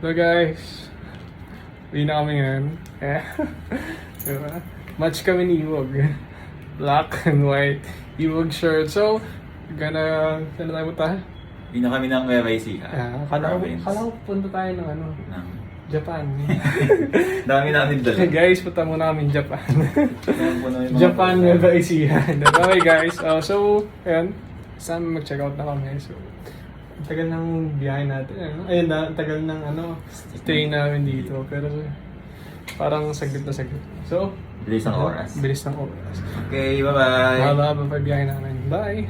So guys, uwi na kami ngayon. Eh, diba? Match kami ni Iwog. Black and white. Iwog shirt. So, gonna, saan na tayo punta? Hindi na kami ng YYC. Ah, kala ko, kala ko punta tayo ng ano, Ng- Japan. Dami namin dala. guys, punta muna kami Japan. Japan Nueva Ecija. okay guys, uh, so, ayan, saan mag-check out na kami. So, ang tagal ng biyahe natin. Ano? Ayun na, ang tagal ng ano, stay namin dito. Pero parang saglit na saglit. So, Bilis ng oras. Bilis ng oras. Okay, bye-bye. Mahaba pa biyahe namin. Bye!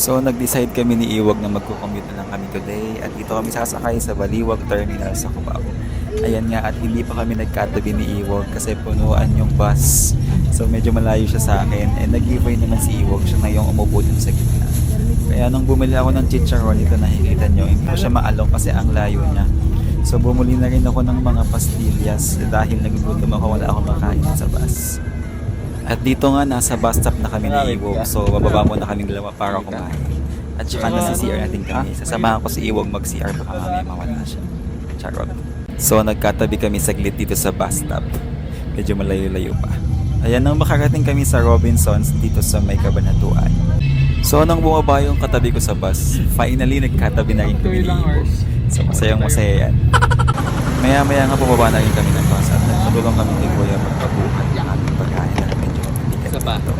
So nag-decide kami ni Iwag na magko-commute na lang kami today at dito kami sasakay sa Baliwag Terminal sa Cubao. Ayan nga at hindi pa kami nagkatabi ni Iwag kasi punuan yung bus. So medyo malayo siya sa akin and nag-giveaway naman si Iwag siya na yung umupo dun sa gitna. Kaya nung bumili ako ng chicharon, ito nakikita nyo, hindi siya maalong kasi ang layo niya. So bumuli na rin ako ng mga pastillas dahil nagugutom ako wala akong makain sa bus. At dito nga, nasa bus stop na kami ni Iwog. So, bababa muna kaming dalawa para kumain. At saka nasa CR natin kami. Sasamahan ko si Iwog mag-CR baka mamaya mawala siya. Charot. So, nagkatabi kami saglit dito sa bus stop. Medyo malayo-layo pa. Ayan, nang makarating kami sa Robinsons dito sa may kabanatuan. So, nang bumaba yung katabi ko sa bus, finally nagkatabi na rin kami ni hours. So, masayang masaya yan. Maya-maya nga bumaba na rin kami ng bus at nagtutulong kami kay Kuya magpabuhat yung aming pagkain na medyo Sapato.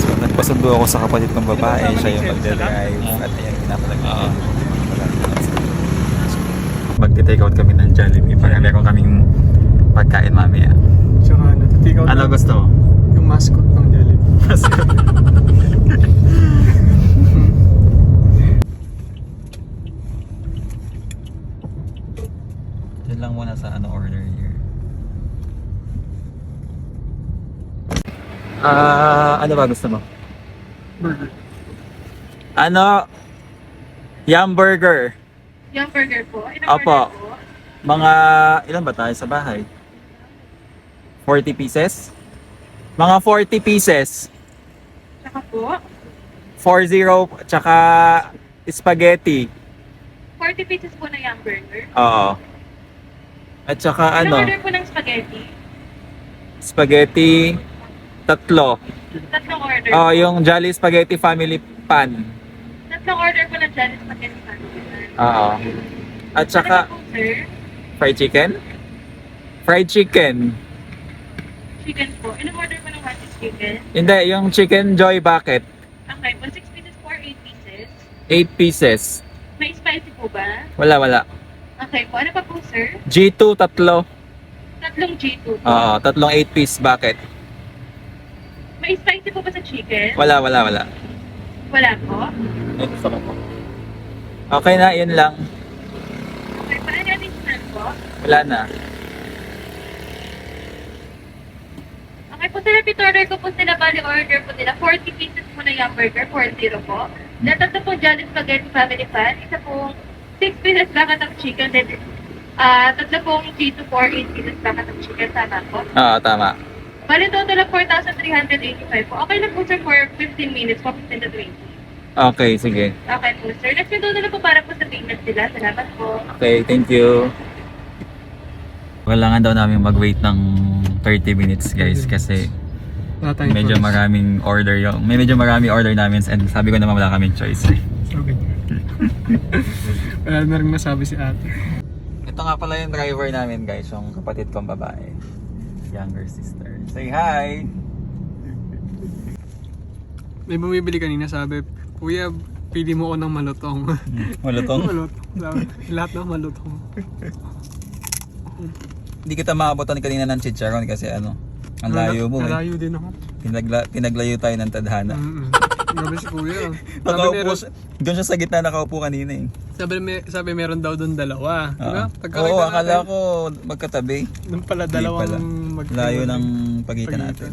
So, nagpasundo ako sa kapatid kong babae, siya yung magdadrive at ayan, pinapalag ko. Magte-take out kami ng Jollibee para meron kaming pagkain mamaya. Tsaka Ano na gusto mo? yung mascot ng Jollibee. Diyan lang muna sa ano order here. Ah, ano ba gusto mo? Burger. Ano? Yum burger. Yung burger po. Ilang Opo. burger po? Mga ilan ba tayo sa bahay? 40 pieces? Mga 40 pieces. Tsaka po, 40 tsaka spaghetti. 40 pieces po na yung burger. Oo. At saka Ilang ano, order po ng spaghetti? spaghetti tatlo. Tatlong order. Oh, yung Jolly Spaghetti Family Pan. Tatlong order po ng Johnny Spaghetti Family. Oo. At saka Ano po, sir? fried chicken? Fried chicken. Chicken po. Ilang order po ng one chicken? Hindi, yung chicken joy bucket. Okay po. 6 pieces po or 8 pieces? 8 pieces. May spicy po ba? Wala, wala. Okay po. Ano pa po, sir? G2 tatlo. Tatlong G2 po. Oo, tatlong 8 piece bucket. May spicy po ba sa chicken? Wala, wala, wala. Wala po. Ay, gusto ko po. Okay na, yun lang. Okay. Paano yung additional po? Wala na. Okay po, sir, repeat order ko po sila, bali order po nila. 40 pieces po na yung burger, 40 po. Then, tatlo po Jolly Spaghetti Family Pan, isa pong 6 pieces bucket of chicken, then ah tatlo pong G2 for 8 pieces bucket of chicken, tama po. Oo, tama. Bali, total of 4,385 po. Okay lang po, sir, for 15 minutes po, 15 to 20. Okay, sige. Okay po, sir. Next na lang po para po sa payment sila. Salamat po. Okay, thank you. Kailangan daw namin mag-wait ng 30 minutes guys kasi medyo maraming order yung may medyo marami order namin and sabi ko naman wala kaming choice. Okay. Wala na rin masabi si ate. Ito nga pala yung driver namin guys, yung kapatid kong babae. Younger sister. Say hi! May bumibili kanina sabi, Kuya, pili mo ako ng malutong. Malutong? malutong. Lahat ng malutong. Hindi kita maabotan kanina ng chicharon kasi ano, ang layo mo eh. Nalayo din ako. Pinagla, pinaglayo tayo ng tadhana. Mm-mm. Grabe si Kuya. Nakaupo doon siya sa gitna nakaupo kanina eh. Sabi, may, sabi meron daw doon dalawa. Diba? Oo. Pagkakita Oo, akala natin, ko magkatabi. Doon pala dalawang pala. mag- Layo ng pagitan pagitan. natin.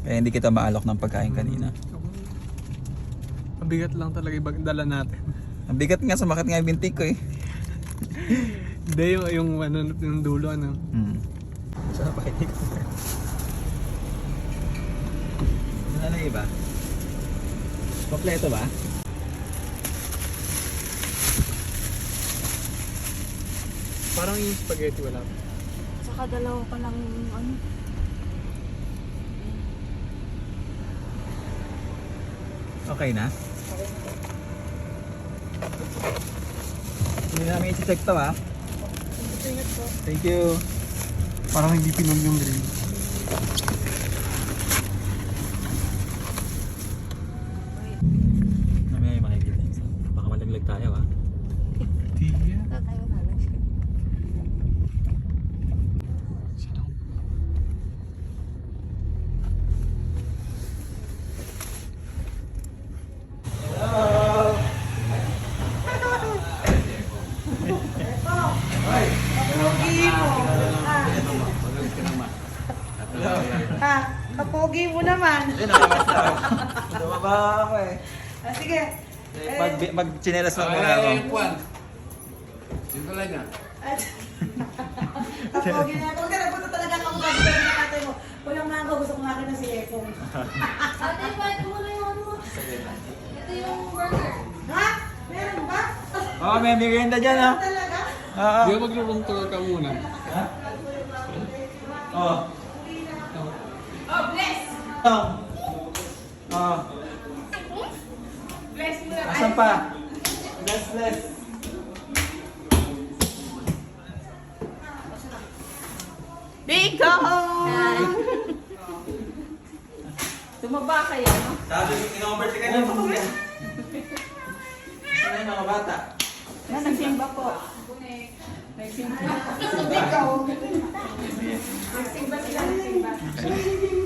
Kaya hindi kita maalok ng pagkain kanina. Mabigat lang talaga ibang dala natin. Ang bigat nga, sumakit nga yung bintik ko eh. Hindi, yung, yung, ano, yung dulo, ano. Hmm. Saan pa kayo? Ano na iba? Kompleto ba? Parang yung spaghetti wala pa. Saka dalawa pa lang ano. Okay na? Hindi namin i-check to ha. Thank you. Parang hindi pinog yung grill. Mamaya yung makikita yun. Baka malaglag tayo ha. Tiya. Tatayo na lang Ha, kapogi mo naman. Tumaba ako eh. Ah, sige. Mag, mag-chinelas lang muna ako. At, kapogi na. Huwag ka na punta talaga kang bagay na katay mo. Walang mango, gusto ko nga na si Efong. Ate, paano mo na yung ano mo? Ito yung burger. Ha? Meron ba? Oo, oh, may merienda dyan ha. Talaga? Oo. Di ba maglulong tour ka muna? Oo. Oh, Oo. Oo. Bless mo na. Asan pa? Bless, bless. Biko! Tumaba kayo, no? Sabi ko, kinoconvert ka na mo yan. Ano yung mga bata? Na, nagsimba po. Nagsimba. Ikaw. Nagsimba sila, nagsimba.